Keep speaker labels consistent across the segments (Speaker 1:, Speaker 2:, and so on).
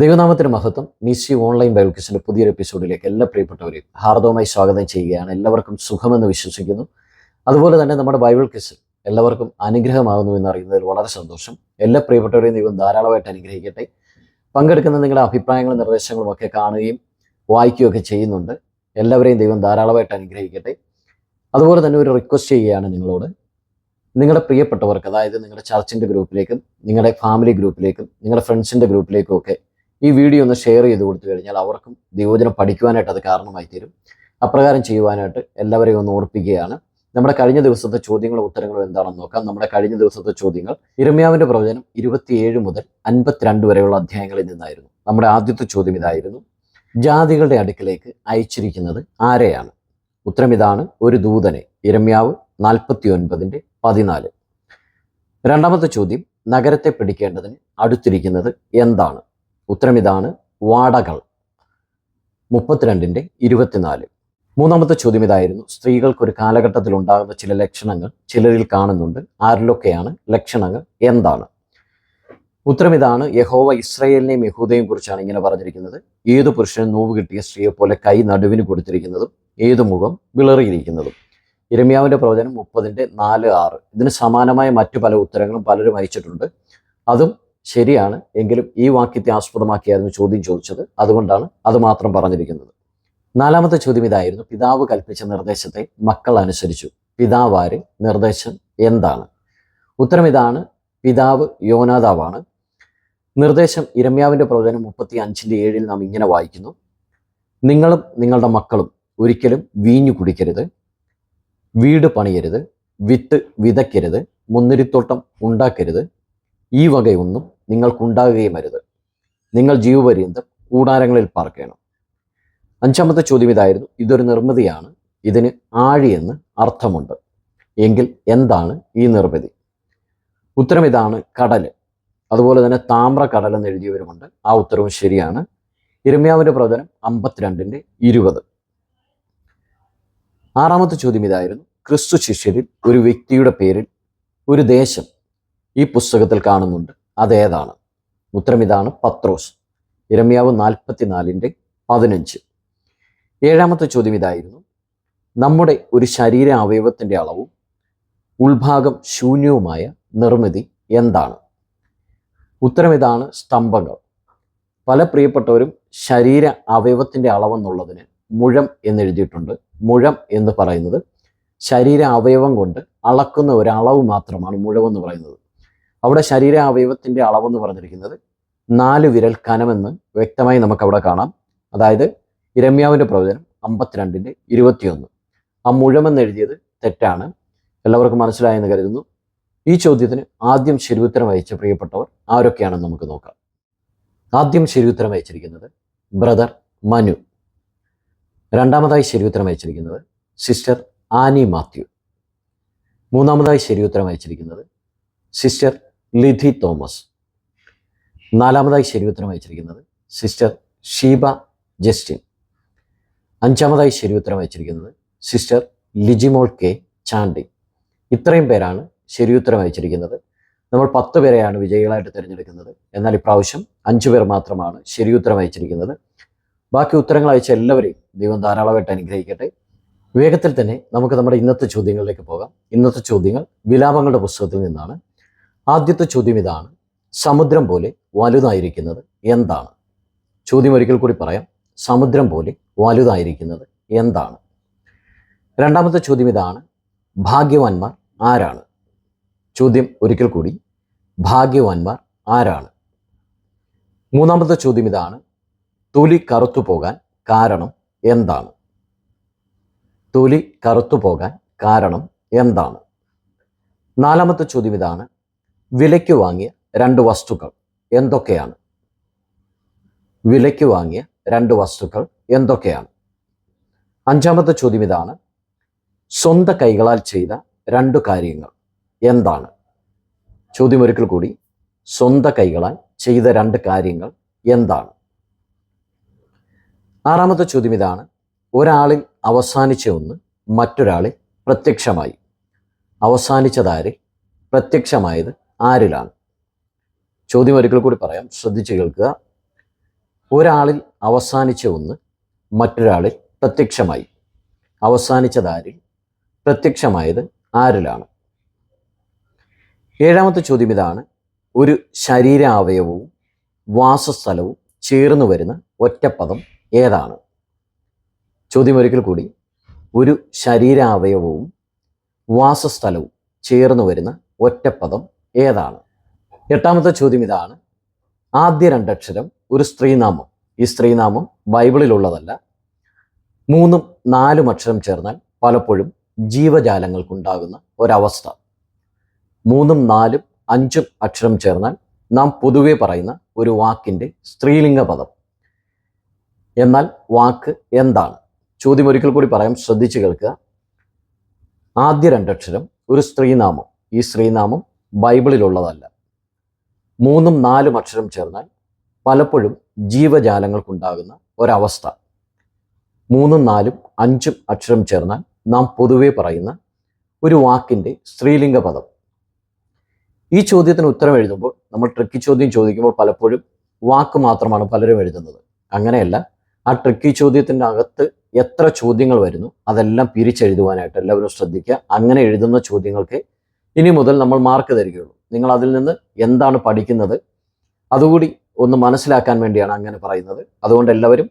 Speaker 1: ദൈവനാമത്തിന് മഹത്വം. നിസി online Bible ക്രിസ്റ്റിന്റെ പുതിയൊരു എപ്പിസോഡിലേക്ക് എല്ലാ പ്രിയപ്പെട്ടവരെയും ഹാർദവമായി സ്വാഗതം ചെയ്യുകയാണ്. എല്ലാവർക്കും സുഖമെന്ന് വിശ്വസിക്കുന്നു. അതുപോലെ തന്നെ നമ്മുടെ ബൈബിൾ ക്വിസ് എല്ലാവർക്കും അനുഗ്രഹമാകുന്നു എന്ന് അറിയുന്നതിൽ വളരെ സന്തോഷം. എല്ലാ പ്രിയപ്പെട്ടവരെയും ദൈവം ധാരാളമായിട്ട് അനുഗ്രഹിക്കട്ടെ. പങ്കെടുക്കുന്ന നിങ്ങളുടെ അഭിപ്രായങ്ങളും നിർദ്ദേശങ്ങളും ഒക്കെ കാണുകയും വായിക്കുകയൊക്കെ ചെയ്യുന്നുണ്ട്. എല്ലാവരെയും ദൈവം ധാരാളമായിട്ട് അനുഗ്രഹിക്കട്ടെ. അതുപോലെ തന്നെ ഒരു റിക്വസ്റ്റ് ചെയ്യുകയാണ് നിങ്ങളോട്. നിങ്ങളുടെ പ്രിയപ്പെട്ടവർക്ക് അതായത് നിങ്ങളുടെ ചർച്ചിന്റെ ഗ്രൂപ്പിലേക്കും നിങ്ങളുടെ ഫാമിലി ഗ്രൂപ്പിലേക്കും നിങ്ങളുടെ ഫ്രണ്ട്സിന്റെ ഗ്രൂപ്പിലേക്കും ഒക്കെ ഈ വീഡിയോ ഒന്ന് ഷെയർ ചെയ്ത് കൊടുത്തു കഴിഞ്ഞാൽ അവർക്കും ദൈവജനം പഠിക്കുവാനായിട്ട് അത് കാരണമായി തീരും. അപ്രകാരം ചെയ്യുവാനായിട്ട് എല്ലാവരെയും ഒന്ന് ഓർപ്പിക്കുകയാണ്. നമ്മുടെ കഴിഞ്ഞ ദിവസത്തെ ചോദ്യങ്ങളും ഉത്തരങ്ങളും എന്താണെന്ന് നോക്കാം. നമ്മുടെ കഴിഞ്ഞ ദിവസത്തെ ചോദ്യങ്ങൾ ഇരമ്യാവിന്റെ പ്രവചനം ഇരുപത്തിയേഴ് മുതൽ അൻപത്തിരണ്ട് വരെയുള്ള അധ്യായങ്ങളിൽ നിന്നായിരുന്നു. നമ്മുടെ ആദ്യത്തെ ചോദ്യം ഇതായിരുന്നു. ജാതികളുടെ അടുക്കിലേക്ക് അയച്ചിരിക്കുന്നത് ആരെയാണ്? ഉത്തരം ഇതാണ് ഒരു ദൂതനെ. ഇരമ്യാവ് നാൽപ്പത്തി ഒൻപതിന്റെ പതിനാല്. രണ്ടാമത്തെ ചോദ്യം നഗരത്തെ പിടിക്കേണ്ടതിന് അടുത്തിരിക്കുന്നത് എന്താണ്? ഉത്തരം ഇതാണ് വാടകൾ. മുപ്പത്തിരണ്ടിന്റെ ഇരുപത്തിനാല്. മൂന്നാമത്തെ ചോദ്യം ഇതായിരുന്നു. സ്ത്രീകൾക്ക് ഒരു കാലഘട്ടത്തിൽ ഉണ്ടാകുന്ന ചില ലക്ഷണങ്ങൾ ചിലരിൽ കാണുന്നുണ്ട്. ആരിലൊക്കെയാണ് ലക്ഷണങ്ങൾ? എന്താണ്? ഉത്തരം ഇതാണ് യഹോവ ഇസ്രയേലിനെയും യഹൂദയും കുറിച്ചാണ് ഇങ്ങനെ പറഞ്ഞിരിക്കുന്നത്. ഏതു പുരുഷനും നോവ് കിട്ടിയ സ്ത്രീയെ പോലെ കൈ നടുവിന് കൊടുത്തിരിക്കുന്നതും ഏതു മുഖം വിളറിയിരിക്കുന്നതും. ഇരമ്യാവിന്റെ പ്രവചനം മുപ്പതിന്റെ നാല് ആറ്. ഇതിന് സമാനമായ മറ്റു പല ഉത്തരങ്ങളും പലരും അയച്ചിട്ടുണ്ട്. അതും ശരിയാണ്. എങ്കിലും ഈ വാക്യത്തെ ആസ്പദമാക്കിയായിരുന്നു ചോദ്യം ചോദിച്ചത്. അതുകൊണ്ടാണ് അത് മാത്രം പറഞ്ഞിരിക്കുന്നത്. നാലാമത്തെ ചോദ്യം ഇതായിരുന്നു. പിതാവ് കൽപ്പിച്ച നിർദ്ദേശത്തെ മക്കൾ അനുസരിച്ചു. പിതാവാര് നിർദ്ദേശം എന്താണ്? ഉത്തരം ഇതാണ്. പിതാവ് യോനാദാവാണ്. നിർദ്ദേശം ഇരമ്യാവിന്റെ പ്രവചനം മുപ്പത്തി അഞ്ചിന്റെ ഏഴിൽ നാം ഇങ്ങനെ വായിക്കുന്നു. നിങ്ങളും നിങ്ങളുടെ മക്കളും ഒരിക്കലും വീഞ്ഞു കുടിക്കരുത്. വീട് പണിയരുത്. വിത്ത് വിതയ്ക്കരുത്. മുന്തിരിത്തോട്ടം ഉണ്ടാക്കരുത്. ഈ വകയൊന്നും നിങ്ങൾക്കുണ്ടാകുകയും അരുത്. നിങ്ങൾ ജീവപര്യന്തം കൂടാരങ്ങളിൽ പാർക്കണം. അഞ്ചാമത്തെ ചോദ്യം ഇതായിരുന്നു. ഇതൊരു നിർമ്മിതിയാണ്. ഇതിന് ആഴിയെന്ന് അർത്ഥമുണ്ട്. എങ്കിൽ എന്താണ് ഈ നിർമ്മിതി? ഉത്തരം ഇതാണ് കടൽ. അതുപോലെ തന്നെ താമ്ര കടൽ എന്ന് എഴുതിയവരുമുണ്ട്. ആ ഉത്തരവും ശരിയാണ്. ഇരമ്യാവിന്റെ പ്രവചനം അമ്പത്തിരണ്ടിന്റെ ഇരുപത്. ആറാമത്തെ ചോദ്യം ഇതായിരുന്നു. ക്രിസ്തു ശിഷ്യരിൽ ഒരു വ്യക്തിയുടെ പേരിൽ ഒരു ദേശം ഈ പുസ്തകത്തിൽ കാണുന്നുണ്ട്. അതേതാണ്. ഉത്തരം ഇതാണ് പത്രോസ്. ഇരമ്യാവ് നാൽപ്പത്തിനാലിന്റെ പതിനഞ്ച്. ഏഴാമത്തെ ചോദ്യം ഇതായിരുന്നു. നമ്മുടെ ഒരു ശരീര അവയവത്തിന്റെ അളവും ഉൾഭാഗം ശൂന്യവുമായ നിർമ്മിതി എന്താണ്? ഉത്തരം ഇതാണ് സ്തംഭങ്ങൾ. പല പ്രിയപ്പെട്ടവരും ശരീര അവയവത്തിന്റെ അളവെന്നുള്ളതിന് മുഴം എന്നെഴുതിയിട്ടുണ്ട്. മുഴം എന്ന് പറയുന്നത് ശരീര അവയവം കൊണ്ട് അളക്കുന്ന ഒരളവ് മാത്രമാണ് മുഴവെന്ന് പറയുന്നത്. അവിടെ ശരീര അവയവത്തിന്റെ അളവെന്ന് പറഞ്ഞിരിക്കുന്നത് നാല് വിരൽ കനമെന്ന് വ്യക്തമായി നമുക്ക് അവിടെ കാണാം. അതായത് ഇരമ്യാവിന്റെ പ്രവചനം അമ്പത്തിരണ്ടിന്റെ ഇരുപത്തിയൊന്ന്. ആ മുഴമെന്ന് എഴുതിയത് തെറ്റാണ്. എല്ലാവർക്കും മനസ്സിലായെന്ന് കരുതുന്നു. ഈ ചോദ്യത്തിന് ആദ്യം ശരിയുത്തരം അയച്ച പ്രിയപ്പെട്ടവർ ആരൊക്കെയാണെന്ന് നമുക്ക് നോക്കാം. ആദ്യം ശരിയുത്തരം അയച്ചിരിക്കുന്നത് ബ്രദർ മനു. രണ്ടാമതായി ശരിയുത്തരം അയച്ചിരിക്കുന്നത് സിസ്റ്റർ ആനി മാത്യു. മൂന്നാമതായി ശരിയുത്തരം അയച്ചിരിക്കുന്നത് സിസ്റ്റർ ലിഥി തോമസ്. നാലാമതായി ശരിയുത്തരം അയച്ചിരിക്കുന്നത് സിസ്റ്റർ ഷീബ ജസ്റ്റിൻ. അഞ്ചാമതായി ശരിയുത്തരം അയച്ചിരിക്കുന്നത് സിസ്റ്റർ ലിജിമോൾ കെ ചാണ്ടി. ഇത്രയും പേരാണ് ശരിയുത്തരം അയച്ചിരിക്കുന്നത്. നമ്മൾ പത്ത് പേരെയാണ് വിജയികളായിട്ട് തിരഞ്ഞെടുക്കുന്നത്. എന്നാൽ ഇപ്രാവശ്യം അഞ്ചു പേർ മാത്രമാണ് ശരിയുത്തരം അയച്ചിരിക്കുന്നത്. ബാക്കി ഉത്തരങ്ങൾ അയച്ച എല്ലാവരെയും ദൈവം ധാരാളമായിട്ട് അനുഗ്രഹിക്കട്ടെ. വേഗത്തിൽ തന്നെ നമുക്ക് നമ്മുടെ ഇന്നത്തെ ചോദ്യങ്ങളിലേക്ക് പോകാം. ഇന്നത്തെ ചോദ്യങ്ങൾ വിലാപങ്ങളുടെ പുസ്തകത്തിൽ നിന്നാണ്. ആദ്യത്തെ ചോദ്യം ഇതാണ്. സമുദ്രം പോലെ വലുതായിരിക്കുന്നത് എന്താണ്? ചോദ്യം ഒരിക്കൽ കൂടി പറയാം. സമുദ്രം പോലെ വലുതായിരിക്കുന്നത് എന്താണ്? രണ്ടാമത്തെ ചോദ്യം ഇതാണ്. ഭാഗ്യവാന്മാർ ആരാണ്? ചോദ്യം ഒരിക്കൽ കൂടി. ഭാഗ്യവാന്മാർ ആരാണ്? മൂന്നാമത്തെ ചോദ്യം ഇതാണ്. തൊലി കറുത്തു പോകാൻ കാരണം എന്താണ്? തൊലി കറുത്തു പോകാൻ കാരണം എന്താണ്? നാലാമത്തെ ചോദ്യം ഇതാണ്. വിലയ്ക്ക് വാങ്ങിയ രണ്ട് വസ്തുക്കൾ എന്തൊക്കെയാണ്? വിലയ്ക്ക് വാങ്ങിയ രണ്ട് വസ്തുക്കൾ എന്തൊക്കെയാണ്? അഞ്ചാമത്തെ ചോദ്യം ഇതാണ്. സ്വന്തം കൈകളാൽ ചെയ്ത രണ്ട് കാര്യങ്ങൾ എന്താണ്? ചോദ്യം ഒരിക്കൽ കൂടി. സ്വന്തം കൈകളാൽ ചെയ്ത രണ്ട് കാര്യങ്ങൾ എന്താണ്? ആറാമത്തെ ചോദ്യം ഇതാണ്. ഒരാളിൽ അവസാനിച്ച ഒന്ന് മറ്റൊരാളിൽ പ്രത്യക്ഷമായി. അവസാനിച്ചതാരിൽ പ്രത്യക്ഷമായത് ആരിലാണ്? ചോദ്യം ഒരിക്കൽ കൂടി പറയാം. ശ്രദ്ധിച്ചു കേൾക്കുക. ഒരാളിൽ അവസാനിച്ച ഒന്ന് മറ്റൊരാളിൽ പ്രത്യക്ഷമായി. അവസാനിച്ചതാരിൽ പ്രത്യക്ഷമായത് ആരിലാണ്? ഏഴാമത്തെ ചോദ്യം ഇതാണ്. ഒരു ശരീരാവയവവും വാസസ്ഥലവും ചേർന്നു വരുന്ന ഒറ്റപ്പദം ഏതാണ്? ചോദ്യം ഒരിക്കൽ കൂടി. ഒരു ശരീരാവയവവും വാസസ്ഥലവും ചേർന്നു വരുന്ന ഒറ്റപ്പദം ഏതാണ്? എട്ടാമത്തെ ചോദ്യം ഇതാണ്. ആദ്യ രണ്ടക്ഷരം ഒരു സ്ത്രീനാമം. ഈ സ്ത്രീനാമം ബൈബിളിലുള്ളതല്ല. മൂന്നും നാലും അക്ഷരം ചേർന്നാൽ പലപ്പോഴും ജീവജാലങ്ങൾക്കുണ്ടാകുന്ന ഒരവസ്ഥ. മൂന്നും നാലും അഞ്ചും അക്ഷരം ചേർന്നാൽ നാം പൊതുവെ പറയുന്ന ഒരു വാക്കിന്റെ സ്ത്രീലിംഗ പദം എന്നാൽ വാക്ക് എന്താണ്? ചോദ്യം ഒരിക്കൽ കൂടി പറയാം ശ്രദ്ധിച്ചു കേൾക്കുക. ആദ്യ രണ്ടക്ഷരം ഒരു സ്ത്രീനാമം. ഈ സ്ത്രീനാമം ബൈബിളിലുള്ളതല്ല. മൂന്നും നാലും അക്ഷരം ചേർന്നാൽ പലപ്പോഴും ജീവജാലങ്ങൾക്കുണ്ടാകുന്ന ഒരവസ്ഥ. മൂന്നും നാലും അഞ്ചും അക്ഷരം ചേർന്നാൽ നാം പൊതുവെ പറയുന്ന ഒരു വാക്കിന്റെ സ്ത്രീലിംഗ പദം ഈ ചോദ്യത്തിന് ഉത്തരം എഴുതുമ്പോൾ നമ്മൾ ട്രിക്കി ചോദ്യം ചോദിക്കുമ്പോൾ പലപ്പോഴും വാക്ക് മാത്രമാണ് പലരും എഴുതുന്നത്. അങ്ങനെയല്ല ആ ട്രിക്കി ചോദ്യത്തിന്റെ അകത്ത് എത്ര ചോദ്യങ്ങൾ വരുന്നു അതെല്ലാം പിരിച്ചെഴുതുവാനായിട്ട് എല്ലാവരും ശ്രദ്ധിക്കുക. അങ്ങനെ എഴുതുന്ന ചോദ്യങ്ങൾക്ക് ഇനി മുതൽ നമ്മൾ മാർക്ക് തരികയുള്ളൂ. നിങ്ങൾ അതിൽ നിന്ന് എന്താണ് പഠിക്കുന്നത്? അതുകൂടി ഒന്ന് മനസ്സിലാക്കാൻ വേണ്ടിയാണ് അങ്ങനെ പറയുന്നത്. അതുകൊണ്ട് എല്ലാവരും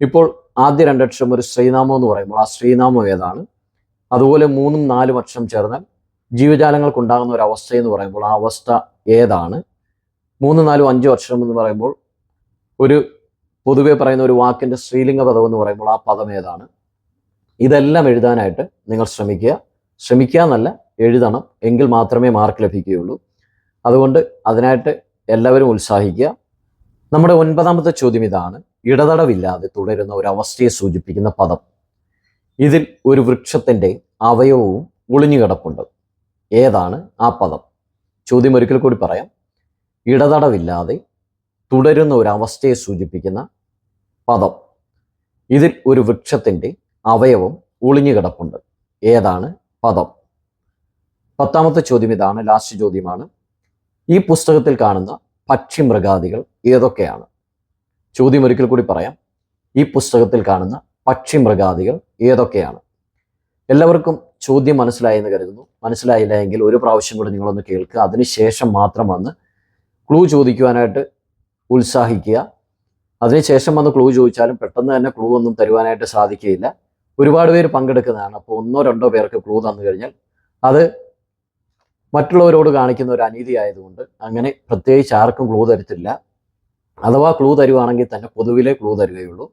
Speaker 1: ഇപ്പോൾ ആദ്യ രണ്ടക്ഷരം ഒരു ശ്രീനാമം എന്ന് പറയുമ്പോൾ ആ ശ്രീനാമം ഏതാണ്? അതുപോലെ മൂന്നും നാലും അക്ഷരം ചേർന്നാൽ ജീവജാലങ്ങൾക്കുണ്ടാകുന്ന ഒരു അവസ്ഥ എന്ന് പറയുമ്പോൾ ആ അവസ്ഥ ഏതാണ്? മൂന്ന് നാലും അഞ്ചും അക്ഷരം എന്ന് പറയുമ്പോൾ ഒരു പൊതുവെ പറയുന്ന ഒരു വാക്കിന്റെ സ്ത്രീലിംഗ പദം എന്ന് പറയുമ്പോൾ ആ പദം ഏതാണ്? ഇതെല്ലാം എഴുതാനായിട്ട് നിങ്ങൾ ശ്രമിക്കുക. ശ്രമിക്കുക എന്നല്ല എഴുതണം എങ്കിൽ മാത്രമേ മാർക്ക് ലഭിക്കുകയുള്ളൂ. അതുകൊണ്ട് അതിനായിട്ട് എല്ലാവരും ഉത്സാഹിക്കുക. നമ്മുടെ ഒൻപതാമത്തെ ചോദ്യം ഇതാണ്. ഇടതടവില്ലാതെ തുടരുന്ന ഒരു അവസ്ഥയെ സൂചിപ്പിക്കുന്ന പദം. ഇതിൽ ഒരു വൃക്ഷത്തിന്റെ അവയവവും ഒളിഞ്ഞുകിടപ്പുണ്ട് ഏതാണ് ആ പദം? ചോദ്യം ഒരിക്കൽ കൂടി പറയാം. ഇടതടവില്ലാതെ തുടരുന്ന ഒരു അവസ്ഥയെ സൂചിപ്പിക്കുന്ന പദം. ഇതിൽ ഒരു വൃക്ഷത്തിന്റെ അവയവം ഒളിഞ്ഞുകിടപ്പുണ്ട് ഏതാണ് പദം? പത്താമത്തെ ചോദ്യം ഇതാണ് ലാസ്റ്റ് ചോദ്യമാണ്. ഈ പുസ്തകത്തിൽ കാണുന്ന പക്ഷി മൃഗാദികൾ ഏതൊക്കെയാണ്? ചോദ്യം ഒരിക്കൽ കൂടി പറയാം. ഈ പുസ്തകത്തിൽ കാണുന്ന പക്ഷി മൃഗാദികൾ ഏതൊക്കെയാണ്? എല്ലാവർക്കും ചോദ്യം മനസ്സിലായി എന്ന് കരുതുന്നു. മനസ്സിലായില്ല എങ്കിൽ ഒരു പ്രാവശ്യം കൂടി നിങ്ങളൊന്ന് കേൾക്കുക. അതിനുശേഷം മാത്രം വന്ന് ക്ലൂ ചോദിക്കുവാനായിട്ട് ഉത്സാഹിക്കുക. അതിനുശേഷം വന്ന് ക്ലൂ ചോദിച്ചാലും പെട്ടെന്ന് തന്നെ ക്ലൂ ഒന്നും തരുവാനായിട്ട് സാധിക്കുകയില്ല. ഒരുപാട് പേര് പങ്കെടുക്കുന്നതാണ്. അപ്പോൾ ഒന്നോ രണ്ടോ പേർക്ക് ക്ലൂ തന്നു കഴിഞ്ഞാൽ അത് മറ്റുള്ളവരോട് കാണിക്കുന്ന ഒരു അനീതി ആയതുകൊണ്ട് അങ്ങനെ പ്രത്യേകിച്ച് ആർക്കും ക്ലൂ തരത്തില്ല. അഥവാ ക്ലൂ തരുവാണെങ്കിൽ തന്നെ പൊതുവിലെ ക്ലൂ തരികയുള്ളൂ.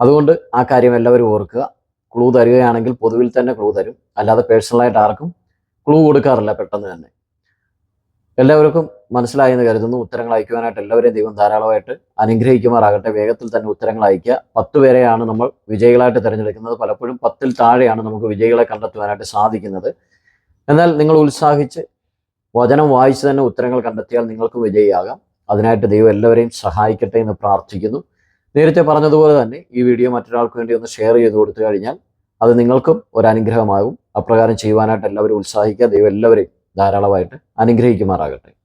Speaker 1: അതുകൊണ്ട് ആ കാര്യം എല്ലാവരും ഓർക്കുക. ക്ലൂ തരികയാണെങ്കിൽ പൊതുവിൽ തന്നെ ക്ലൂ തരും. അല്ലാതെ പേഴ്സണലായിട്ട് ആർക്കും ക്ലൂ കൊടുക്കാറില്ല പെട്ടെന്ന് തന്നെ. എല്ലാവർക്കും മനസ്സിലായെന്ന് കരുതുന്നു. ഉത്തരങ്ങൾ അയക്കുവാനായിട്ട് എല്ലാവരെയും ദൈവം ധാരാളമായിട്ട് അനുഗ്രഹിക്കുമാറാകട്ടെ. വേഗത്തിൽ തന്നെ ഉത്തരങ്ങൾ അയക്കുക. പത്ത് പേരെയാണ് നമ്മൾ വിജയികളായിട്ട് തിരഞ്ഞെടുക്കുന്നത്. പലപ്പോഴും പത്തിൽ താഴെയാണ് നമുക്ക് വിജയികളെ കണ്ടെത്തുവാനായിട്ട് സാധിക്കുന്നത്. എന്നാൽ നിങ്ങൾ ഉത്സാഹിച്ച് വചനം വായിച്ച് തന്നെ ഉത്തരങ്ങൾ കണ്ടെത്തിയാൽ നിങ്ങൾക്ക് വിജയിയാകാം. അതിനായിട്ട് ദൈവം എല്ലാവരെയും സഹായിക്കട്ടെ എന്ന് പ്രാർത്ഥിക്കുന്നു. നേരത്തെ പറഞ്ഞതുപോലെ തന്നെ ഈ വീഡിയോ മറ്റൊരാൾക്ക് വേണ്ടി ഒന്ന് ഷെയർ ചെയ്ത് കൊടുത്തു കഴിഞ്ഞാൽ അത് നിങ്ങൾക്കും ഒരു അനുഗ്രഹമാകും. അപ്രകാരം ചെയ്യുവാനായിട്ട് എല്ലാവരും ഉത്സാഹിക്കുക. ദൈവം എല്ലാവരെയും ധാരാളമായിട്ട് അനുഗ്രഹിക്കുമാറാകട്ടെ.